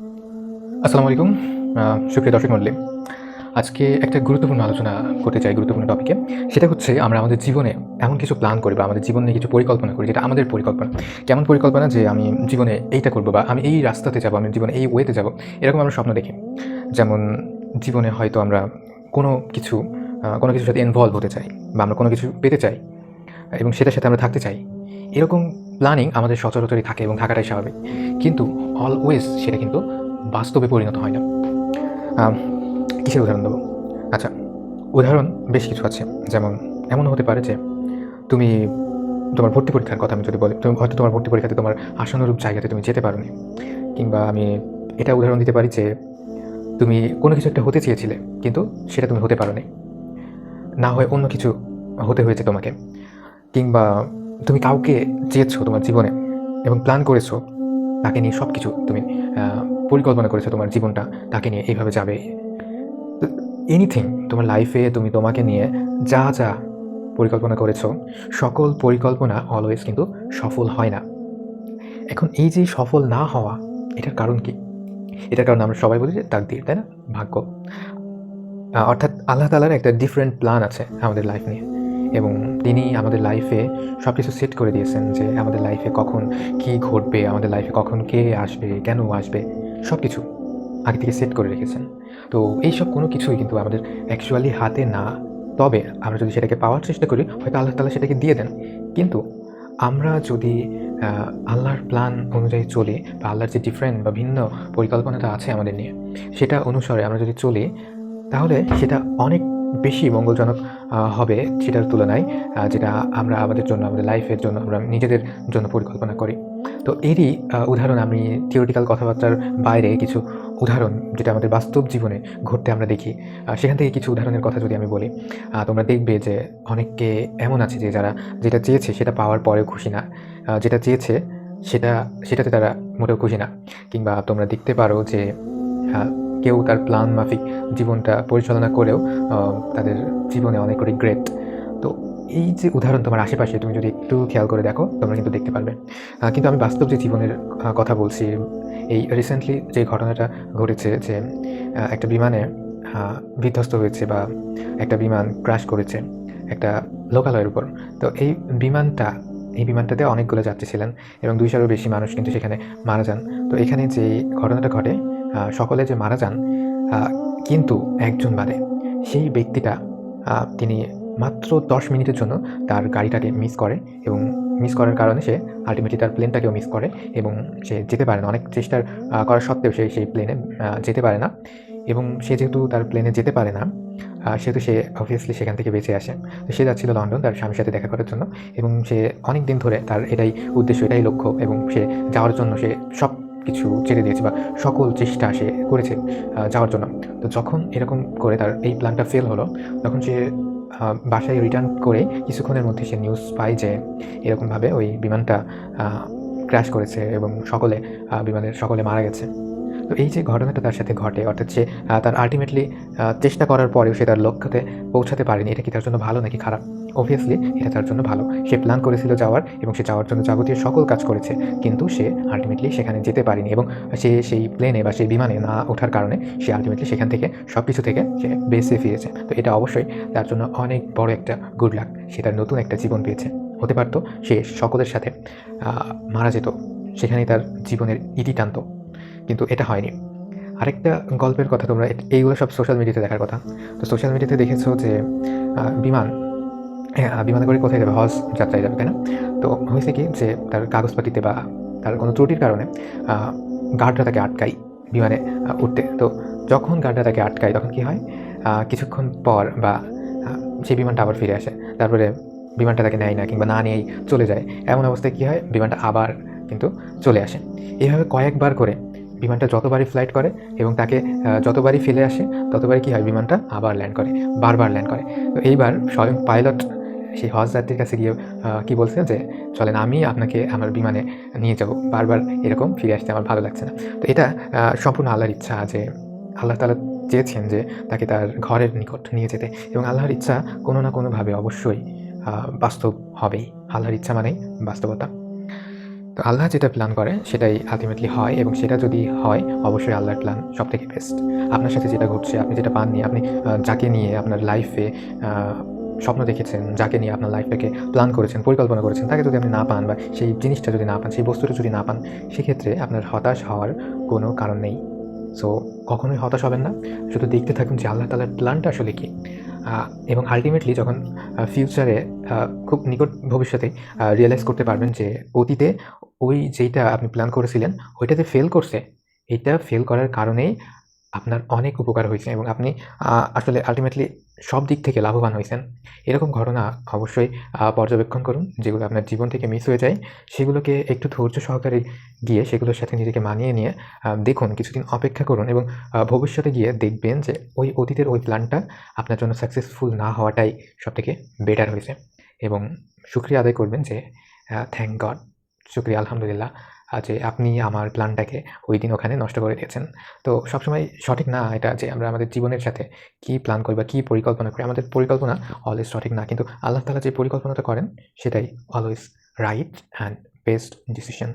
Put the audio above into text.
আসসালামু আলাইকুম। সুপ্রিয় দর্শক মণ্ডলী, আজকে একটা গুরুত্বপূর্ণ আলোচনা করতে চাই গুরুত্বপূর্ণ টপিকে সেটা হচ্ছে, আমরা আমাদের জীবনে এমন কিছু প্ল্যান করি বা আমাদের জীবনে কিছু পরিকল্পনা করি, যেটা আমাদের পরিকল্পনা। কেমন পরিকল্পনা যে আমি জীবনে এইটা করব বা আমি এই রাস্তাতে যাব, আমি জীবনে এই ওয়েতে যাব, এরকম আমরা স্বপ্ন দেখি। যেমন জীবনে হয়তো আমরা কোনো কিছু কোনো কিছুর সাথে ইনভলভ হতে চাই বা আমরা কোনো কিছু পেতে চাই এবং সেটার সাথে আমরা থাকতে চাই। এরকম প্ল্যানিং আমাদের সচরাচরই থাকে এবং থাকাটাই স্বাভাবিক। কিন্তু অলওয়েজ সেটা কিন্তু বাস্তবে পরিণত হয় না। কিসের উদাহরণ দেবো? আচ্ছা উদাহরণ বেশ কিছু আছে। যেমন এমন হতে পারে যে তুমি তোমার ভর্তি পরীক্ষার কথা আমি যদি বলি, তুমি হয়তো তোমার ভর্তি পরীক্ষাতে তোমার আশানুরূপ জায়গাতে তুমি যেতে পারোনি। কিংবা আমি এটা উদাহরণ দিতে পারি যে তুমি কোনো কিছু একটা হতে চেয়েছিলে, কিন্তু সেটা তুমি হতে পারো না হয় অন্য কিছু হতে হয়েছে তোমাকে। কিংবা তুমি কাউকে চেয়েছো তোমার জীবনে এবং প্ল্যান করেছ, তাকে নিয়ে সব কিছু তুমি পরিকল্পনা করেছ তোমার জীবনটা, তাকে নিয়ে এইভাবে যাবে। এনিথিং তোমার লাইফে তুমি তোমাকে নিয়ে যা যা পরিকল্পনা করেছ, সকল পরিকল্পনা অলওয়েজ কিন্তু সফল হয় না। এখন এই যে সফল না হওয়া, এটার কারণ কি? এটার কারণ আমরা সবাই বলি যে তাকদির, তাই না? ভাগ্য। অর্থাৎ আল্লাহ তালার একটা ডিফারেন্ট প্ল্যান আছে আমাদের লাইফ নিয়ে। এবং তিনি আমাদের লাইফে সব কিছু সেট করে দিয়েছেন যে আমাদের লাইফে কখন কি ঘটবে, আমাদের লাইফে কখন কে আসবে, কেন আসবে সব কিছু আগে থেকে সেট করে রেখেছেন। তো এইসব কোনো কিছুই কিন্তু আমাদের অ্যাকচুয়ালি হাতে না। তবে আমরা যদি সেটাকে পাওয়ার চেষ্টা করি, হয়তো আল্লাহ তালা সেটাকে দিয়ে দেন। কিন্তু আমরা যদি আল্লাহর প্ল্যান অনুযায়ী চলি বা আল্লাহর যে ডিফারেন্ট বা ভিন্ন পরিকল্পনাটা আছে আমাদের নিয়ে, সেটা অনুসারে আমরা যদি চলি, তাহলে সেটা অনেক বেশি মঙ্গলজনক হবে সেটার তুলনায় যেটা আমরা আমাদের জন্য, আমাদের লাইফের জন্য, আমরা নিজেদের জন্য পরিকল্পনা করি। তো এরই উদাহরণ আমি থিওরিটিক্যাল কথাবার্তার বাইরে কিছু উদাহরণ, যেটা আমাদের বাস্তব জীবনে ঘটতে আমরা দেখি সেখান থেকে কিছু উদাহরণের কথা যদি আমি বলি তোমরা দেখবে যে অনেককে এমন আছে যে যারা যেটা চেয়েছে সেটা পাওয়ার পরেও খুশি না যেটা চেয়েছে সেটা, সেটাতে তারা মোটেও খুশি না। কিংবা তোমরা দেখতে পারো যে কেউ তার প্ল্যান মাফিক জীবনটা পরিচালনা করেও তাদের জীবনে অনেক রিগ্রেট তো এই যে উদাহরণ তোমার আশেপাশে, তুমি যদি একটু খেয়াল করে দেখো, তোমরা কিন্তু দেখতে পারবে। কিন্তু আমি বাস্তব যে জীবনের কথা বলছি, এই রিসেন্টলি যে ঘটনাটা ঘটেছে যে একটা বিমানে বিধ্বস্ত হয়েছে বা একটা বিমান ক্রাশ করেছে, একটা লোকালয়ের উপর। তো এই বিমানটা, এই বিমানটাতে অনেকগুলো যাত্রী ছিলেন এবং দুইশোরও বেশি মানুষ কিন্তু সেখানে মারা যান। তো এখানে যে ঘটনাটা ঘটে সকলে যে মারা যান কিন্তু একজন বাদে। সেই ব্যক্তিটা তিনি মাত্র দশ মিনিটের জন্য তার গাড়িটাকে মিস করে এবং মিস করার কারণে সে আলটিমেটলি তার প্লেনটাকেও মিস করে এবং সে যেতে পারে না। অনেক চেষ্টার করা সত্ত্বেও সে সেই প্লেনে যেতে পারে না এবং সে যেহেতু তার প্লেনে যেতে পারে না সেহেতু সে অবভিয়াসলি সেখান থেকে বেঁচে আসে। সে যাচ্ছিল লন্ডন তার স্বামীর সাথে দেখা করার জন্য এবং সে অনেক দিন ধরে তার এটাই উদ্দেশ্য, এটাই লক্ষ্য এবং সে যাওয়ার জন্য সে সব কিছু ছেড়ে দিয়েছে বা সকল চেষ্টা সে করেছে যাওয়ার জন্য। তো যখন এরকম করে তার এই প্ল্যানটা ফেল হলো, তখন সে বাসায় রিটার্ন করে কিছুক্ষণের মধ্যে সে নিউজ পায় যে এরকমভাবে ওই বিমানটা ক্র্যাশ করেছে এবং সকলে বিমানের সকলে মারা গেছে। তো এই যে ঘটনাটা তার সাথে ঘটে, অর্থাৎ সে তার আলটিমেটলি চেষ্টা করার পরেও সে তার লক্ষ্যতে পৌঁছাতে পারেনি, এটা কি তার জন্য ভালো নাকি খারাপ? অবভিয়াসলি এটা তার জন্য ভালো। সে প্ল্যান করেছিল যাওয়ার এবং সে যাওয়ার জন্য যাবতীয় সকল কাজ করেছে, কিন্তু সে আলটিমেটলি সেখানে যেতে পারেনি এবং সে সেই প্লেনে বা সেই বিমানে না ওঠার কারণে সে আলটিমেটলি সেখান থেকে সব কিছু থেকে সে বেঁচে ফিরেছে। তো এটা অবশ্যই তার জন্য অনেক বড় একটা গুড লাক সে তার নতুন একটা জীবন পেয়েছে। হতে পারতো সে সকলের সাথে মারা যেত, সেখানেই তার জীবনের ইতি টানত। কিন্তু এটা হয়নি। আরেকটা গল্পের কথা তোমরা, এইগুলো সব সোশ্যাল মিডিয়াতে দেখার কথা। তো সোশ্যাল মিডিয়াতে দেখেছ যে বিমান বিমানে করে কোথায় যাবে, হজ যাত্রায় যাবে, তাই না? তো হয়েছে কি যে, তার কাগজপাতিতে বা তার কোনো ত্রুটির কারণে গার্ডরা তাকে আটকায় বিমানে উঠতে। তো যখন গার্ডরা তাকে আটকায়, তখন কি হয়? কিছুক্ষণ পর বা সেই বিমানটা আবার ফিরে আসে। তারপরে বিমানটা তাকে নেয় না কিংবা না নিয়েই চলে যায়। এমন অবস্থায় কী হয়? বিমানটা আবার কিন্তু চলে আসে। এইভাবে কয়েকবার করে বিমানটা যতবারই ফ্লাইট করে এবং তাকে যতবারই ফেলে আসে, ততবারই কী হয়, বিমানটা আবার ল্যান্ড করে, বারবার ল্যান্ড করে। তো এইবার স্বয়ং পাইলট সেই হজ যাত্রীর কাছে গিয়ে কী বলছে যে, চলেন, আমি আপনাকে আমার বিমানে নিয়ে যাব। বারবার এরকম ফিরে আসতে আমার ভালো লাগছে না। তো এটা সম্পূর্ণ আল্লাহর ইচ্ছা যে, আল্লাহ তালা চেয়েছেন যে, তাকে তার ঘরের নিকট নিয়ে যেতে। এবং আল্লাহর ইচ্ছা কোনো না কোনোভাবে অবশ্যই বাস্তব হবেই। আল্লাহর ইচ্ছা মানেই বাস্তবতা। তো আল্লাহ যেটা প্ল্যান করে, সেটাই আলটিমেটলি হয় এবং সেটা যদি হয়, অবশ্যই আল্লাহর প্ল্যান সব থেকে বেস্ট আপনার সাথে যেটা ঘটছে, আপনি যেটা পাননি, আপনি যাকে নিয়ে আপনার লাইফে স্বপ্ন দেখেছেন, যাকে নিয়ে আপনার লাইফটাকে প্ল্যান করেছেন, পরিকল্পনা করেছেন, তাকে যদি আপনি না পান বা সেই জিনিসটা যদি না পান, সেই বস্তুটা যদি না পান, সেক্ষেত্রে আপনার হতাশ হওয়ার কোনো কারণ নেই। সো কখনোই হতাশ হবেন না। শুধু দেখতে থাকুন যে আল্লাহ তালার প্ল্যানটা আসলে কী। এবং আলটিমেটলি যখন ফিউচারে খুব নিকট ভবিষ্যতে রিয়েলাইজ করতে পারবেন যে অতীতে ওই যেইটা আপনি প্ল্যান করেছিলেন, ওইটাতে ফেল করছে, এটা ফেল করার কারণেই আপনার অনেক উপকার হয়েছে এবং আপনি আসলে আলটিমেটলি সব দিক থেকে লাভবান হয়েছেন। এরকম ঘটনা অবশ্যই পর্যবেক্ষণ করুন, যেগুলো আপনার জীবন থেকে মিস হয়ে যায়। সেগুলোকে একটু ধৈর্য সহকারে গিয়ে সেগুলোর সাথে নিজেকে মানিয়ে নিয়ে দেখুন, কিছুদিন অপেক্ষা করুন এবং ভবিষ্যতে গিয়ে দেখবেন যে ওই অতীতের ওই প্ল্যানটা আপনার জন্য সাকসেসফুল না হওয়াটাই সবথেকে বেটার হয়েছে। এবং শুক্রিয়া আদায় করবেন যে থ্যাংক গড শুক্রিয়া, আলহামদুলিল্লাহ যে আপনি আমার প্ল্যানটাকে ওই দিন ওখানে নষ্ট করে দিয়েছেন। তো সবসময় সঠিক না এটা যে আমরা আমাদের জীবনের সাথে কি প্ল্যান করি বা কী পরিকল্পনা করি, আমাদের পরিকল্পনা অলওয়েজ সঠিক না। কিন্তু আল্লাহ তালা যে পরিকল্পনাটা করেন, সেটাই always right and best decision